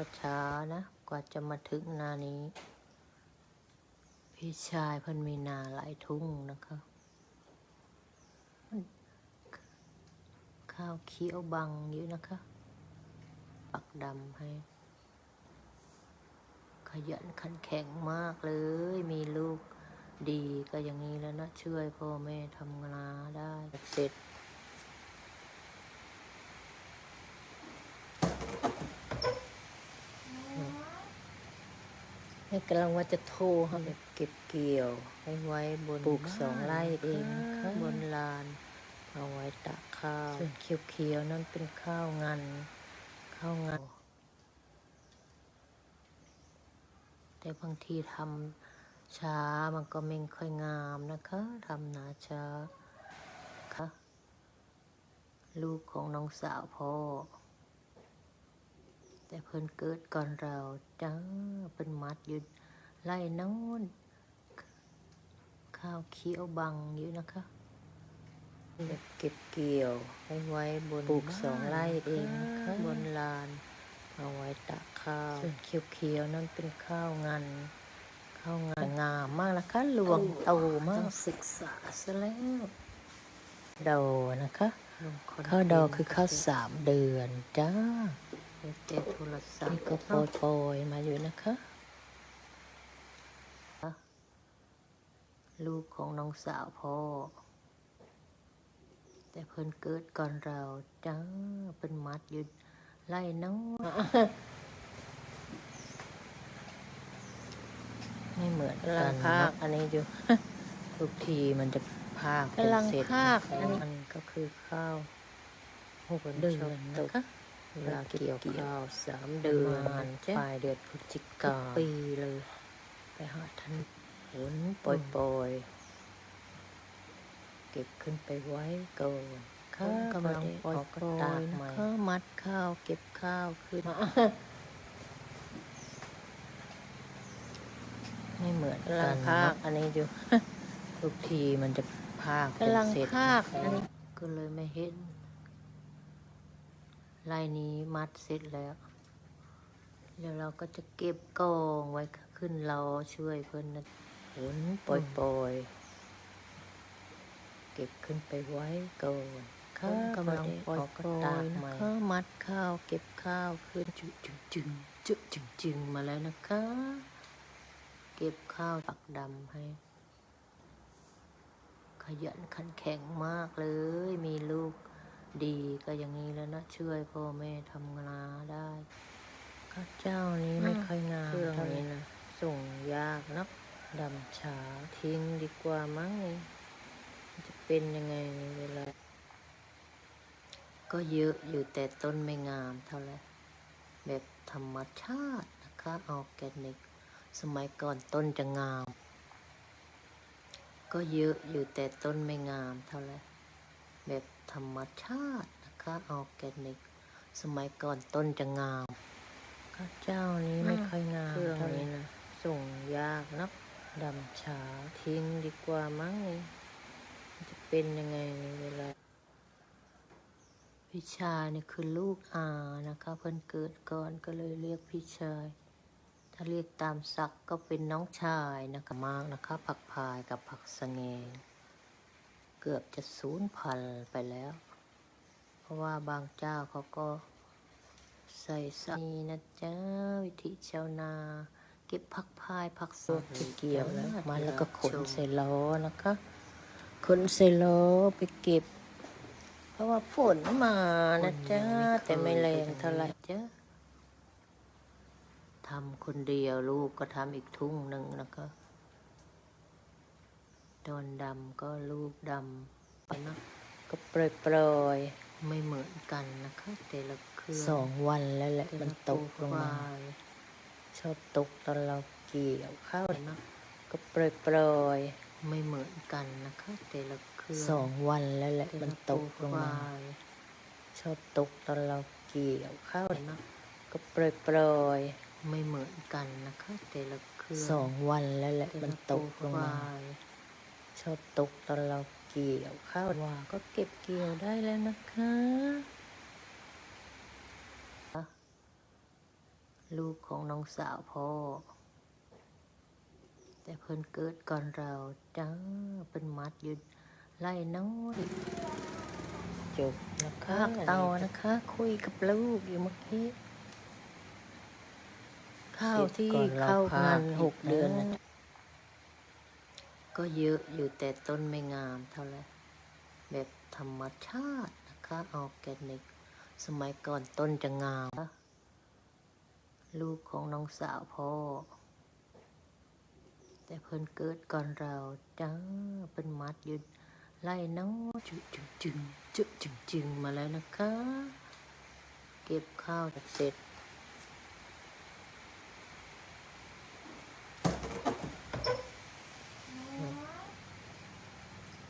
ก็ช้านะ กว่าจะมาถึงนานี้ พี่ชายเพิ่นมีนาหลายทุ่งนะคะ ข้าวเขียวบังอยู่นะคะ ปักดำให้ ขยันขันแข็งมากเลย มีลูกดีก็อย่างนี้แล้วนะ ช่วยพ่อแม่ทำงานได้เสร็จ นี่กำลังว่าจะโทรให้แบบเก็บเกี่ยวให้ไว้บนปลูกสองไร่เองค่ะบนลาน เอาไว้ตากข้าวส่วนเขียวๆนั่นเป็นข้าวงันข้าวงันแต่บางทีทำช้ามันก็ไม่ค่อยงามนะคะทำนาช้าค่ะลูกของน้องสาวพ่อ แต่เพิ่นเกิดก่อนเราจ้าเพิ่นมัดอยู่ไล่โน้นข้าวเขียวบังอยู่นะคะแบบเก็บเกี่ยวให้ไว้บนปลูกสองไร่เองนะคะบนลาน เอาไว้ตากข้าวส่วนเขียวๆนั่นเป็นข้าวงันข้าวงานงามมากนะคะหลวงโตมากศึกษาซะแล้วดอนะคะข้าวดอคือข้าวสามเดือนจ้า เจ็บโทรศัพท์นี่ก็โปรยโปรยๆมาอยู่นะคะ ลูกของน้องสาวพ่อ แต่เพิ่นเกิดก่อนเราจ้าเพิ่นมัดอยู่ไล่น้องไม่เหมือนกันภาคอันนี้อยู่ทุกทีมันจะภาคเป็นกำลังเศษภาคอันนี้มันก็คือข้าวหกเดือนนะคะ เวลาเกี่ยวข้าวสามเดือนปลายเดือนพฤศจิกาปีเลย ไปหาท่านฝนปล่อยปล่อยๆเก็บขึ้นไปไว้ก่อนข้าวกำลังปล่อยปล่อยนะคะมัดข้าวเก็บข้าวขึ้น ไม่เหมือนกันภาคอันนี้อยู่ทุกทีมันจะภาคเป็นกำลังเศษภาคอันนี้ก็เลยไม่เห็น ลายนี้มัดเสร็จแล้ว แล้วเราก็จะเก็บกองไว้ขึ้นเราช่วยเพื่อนนะฝนปล่อยปล่อยๆเก็บขึ้นไปไว้ก่อนข้าวกำลังปล่อยปล่อยนะคะมัดข้าวเก็บข้าวขึ้นจุจึงจึงจุจึงจึงมาแล้วนะคะ เก็บข้าวปักดำให้ ขยันขันแข็งมากเลยมีลูก ดีก็อย่างนี้แล้วนะช่วยพ่อแม่ทำงานได้ข้าวเจ้านี้ไม่ค่อยงามเครื่องเท่านี้นี้นะส่งยากนักดำช้าทิ้งดีกว่ามั้งนี่มันจะเป็นยังไงเวลา ก็เยอะอยู่แต่ต้นไม่งามเท่าไหร่แบบธรรมชาตินะคะออร์แกนิก สมัยก่อนต้นจะงาม ก็เยอะอยู่แต่ต้นไม่งามเท่าไหร่ แบบธรรมชาตินะคะออร์แกนิก สมัยก่อนต้นจะงามข้าวเจ้านี้ไม่ค่อยงามเครื่องเท่านี้นี้นะ ส่งยากนักดำช้าทิ้งดีกว่ามั้งนี่มันจะเป็นยังไงเวลาพี่ชายเนี่ยคือลูกอานะคะเพิ่นเกิดก่อนก็เลยเรียกพี่ชาย ถ้าเรียกตามศักดิ์ก็เป็นน้องชายนะคะมากนะคะ ผักพายกับผักสะเงงเกือบจะสูญพันไปแล้ว เพราะว่าบางเจ้าเขาก็ใส่สนีนะจ๊ะวิธีชาวนา เก็บผักพายผักสดเกี่ยวแล้วมาแล้วก็ขนใส่ล้อนะคะขนใส่ล้อไปเก็บ เพราะว่าฝนมานะจ๊ะแต่ไม่แรงเท่าไหร่จ๊ะทำคนเดียวลูกก็ทำอีกทุ่งหนึ่งนะคะ ตอนดำก็ลูกดำไปนะก็ปล่อยปล่อยๆไม่เหมือนกันนะคะ แต่ละเครื่องสองวันแล้วแหละมันตกลงมา ชอบตกตอนเราเกี่ยวข้าวนะก็ปล่อยปล่อยๆไม่เหมือนกันนะคะแต่ละเครื่องสองวันแล้วแหละมันตกลงมา ชอบตกตอนเราเกี่ยวข้าวนะก็ปล่อยปล่อยๆไม่เหมือนกันนะคะแต่ละเครื่องสองวันแล้วแหละมันตกลงมา ชอบตกตอนเราเกี่ยวข้าวว่าก็เก็บเกี่ยวได้แล้วนะคะลูกของน้องสาวพ่อ แต่เพิ่นเกิดก่อนเราจ้าเป็นมัดยู่ไล่น้อยจบนะคะเตานะคะ คุยกับลูกอยู่เมื่อกี้ข้าวที่เข้างานหกเดือนนะ ก็เยอะอยู่แต่ต้นไม่งามเท่าไหร่แบบธรรมชาตินะคะออร์แกนิก สมัยก่อนต้นจะงาม ลูกของน้องสาวพ่อ แต่เพิ่นเกิดก่อนเราจ้าเป็นมัดยู่ไล่น้อยจึงจึงจึงจึงจึงจึงมาแล้วนะคะ เก็บข้าวเสร็จ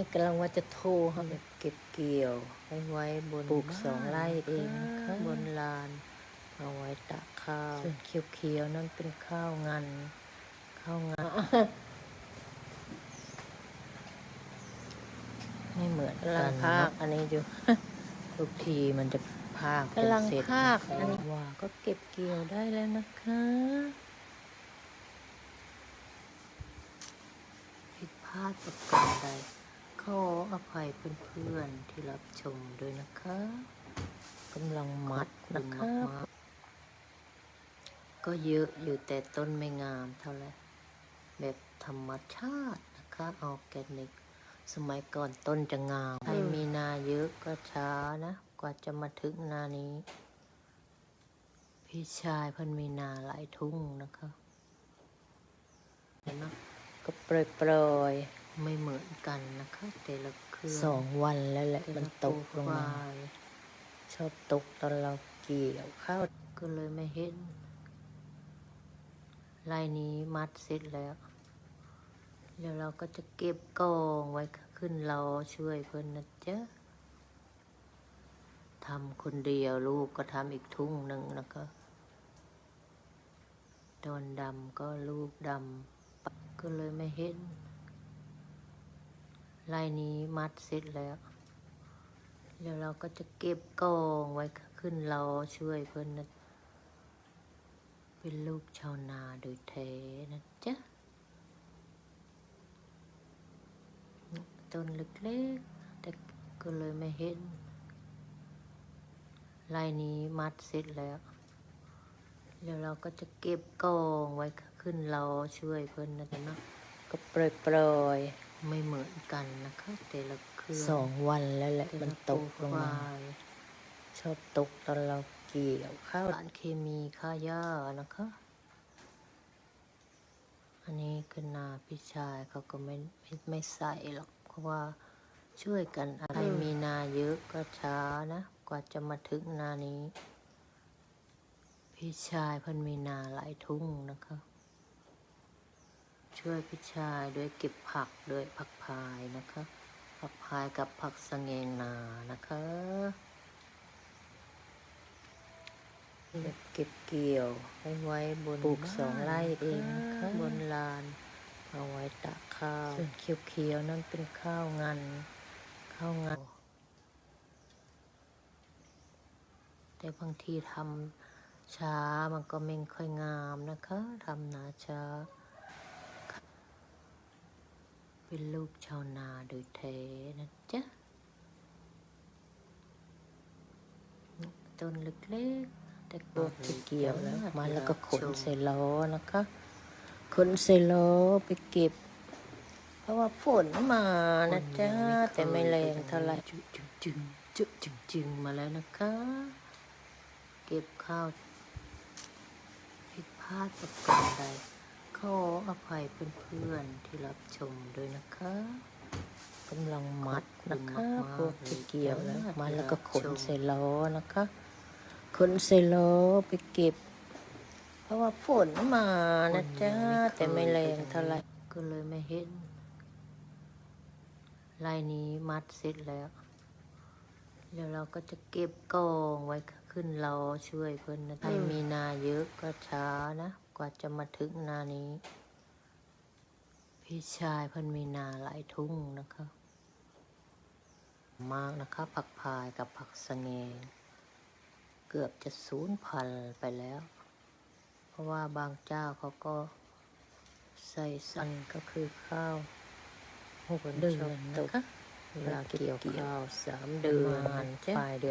ให้กำลังว่าจะโทรเขาแบบเก็บเกี่ยวไว้ไว้บนปลูกสองไร่เองนะคะบนลาน เอาไว้ตากข้าวส่วนเขียวๆนั่นเป็นข้าวงันข้าวงันไม่เหมือนกันภาคอันนี้อยู่ทุกทีมันจะภาคกำลังภาคอันนี้ว่าก็เก็บเกี่ยวได้แล้วนะคะผิดพลาดประการใดข ออภัยเพื่อนๆที่รับชมด้วยนะคะกำลังมัดนะคะก็เยอะอยู่แต่ต้นไม่งามเท่าไหร่แบบธรรมชาตินะคะออร์แกนิก สมัยก่อนต้นจะงามใครมีนาเยอะก็ช้านะ กว่าจะมาถึงนานี้ พี่ชายเพิ่นมีนาหลายทุ่งนะคะ เห็นไหมก็เปรยๆ ไม่เหมือนกันนะคะแต่ละเครือสองวันแล้วแหละมันตกลงมาชอบตกตอนเราเกี่ยวข้าวก็เลยไม่เห็นลายนี้มัดเสร็จแล้วเดี๋ยวเราก็จะเก็บกองไว้ขึ้นเราช่วยเพื่อนนะจ๊ะทำคนเดียวลูกก็ทำอีกทุ่งหนึ่งนะคะตอนดำก็ลูกดำปะก็เลยไม่เห็น ลายนี้มัดเสร็จแล้วเดี๋ยวเราก็จะเก็บกองไว้ขึ้นเราช่วยเพื่อนนะเป็นลูกชาวนาโดยแท้นะจ๊ะต้นเล็กๆ แต่ก็เลยไม่เห็น ลายนี้มัดเสร็จแล้วเดี๋ยวเราก็จะเก็บกองไว้ขึ้นเราช่วยเพื่อนนะจ๊ะเนาะก็เปรยๆ ไม่เหมือนกันนะคะแต่ละเครือสองวันแล้วแหละมันตกลงมาชอบตกตอนเราเกี่ยวข้าวสารเคมีค่าหญ้านะคะ อันนี้คือนาพี่ชายเขาก็ไม่ไม่ไม่ใส่หรอกเพราะว่าช่วยกันอะไรมีนาเยอะก็ช้านะ กว่าจะมาถึงนานี้ พี่ชายเพิ่นมีนาหลายทุ่งนะคะ ช่วยพี่ชายด้วยเก็บผักด้วยผักพายนะคะ ผักพายกับผักสะเงงนานะคะแบบเก็บเกี่ยวไว้ไว้บนปลูกสองไร่เองนะคะบนลาน เอาไว้ตากข้าวส่วนเขียวๆนั่นเป็นข้าวงันข้าวงันแต่บางทีทำช้ามันก็ไม่ค่อยงามนะคะทำนาช้า เป็นลูกชาวนาโดยแท้นะจ๊ะ ต้นเล็กๆ แต่ตัวจะเกี่ยวแล้วมาแล้วก็ขนใส่ล้อนะคะขนใส่ล้อไปเก็บ เพราะว่าฝนมานะจ๊ะ แต่ไม่แรงเท่าไหร่จึงจึงจึงจึงจึงจึงมาแล้วนะคะ เก็บข้าวผิดพลาดประการใด ขออภัยเพื่อนๆที่รับชมด้วยนะคะกำลังมัดนะคะพวกที่เกี่ยวแล้วมาแล้วก็ขนใส่ล้อนะคะขนใส่ล้อไปเก็บ เพราะว่าฝนมานะจ๊ะแต่ไม่แรงเท่าไหร่ก็เลยไม่เห็นลายนี้มัดเสร็จแล้วเดี๋ยวเราก็จะเก็บกองไว้ขึ้นเราช่วยเพื่อนนะใครมีนาเยอะก็ช้านะก ว่าจะมาถึงนานี้ พี่ชายเพิ่นมีนาหลายทุ่งนะคะ มากนะคะผักพายกับผักสะเงงเกือบจะสูญพันธุ์ไปแล้วราะว่าบางเจ้าเขาก็ใส่สันก็คือข้าวหกเดือนนะคะเวลาเกี่ยวข้าวสามเดือนปลายเดือน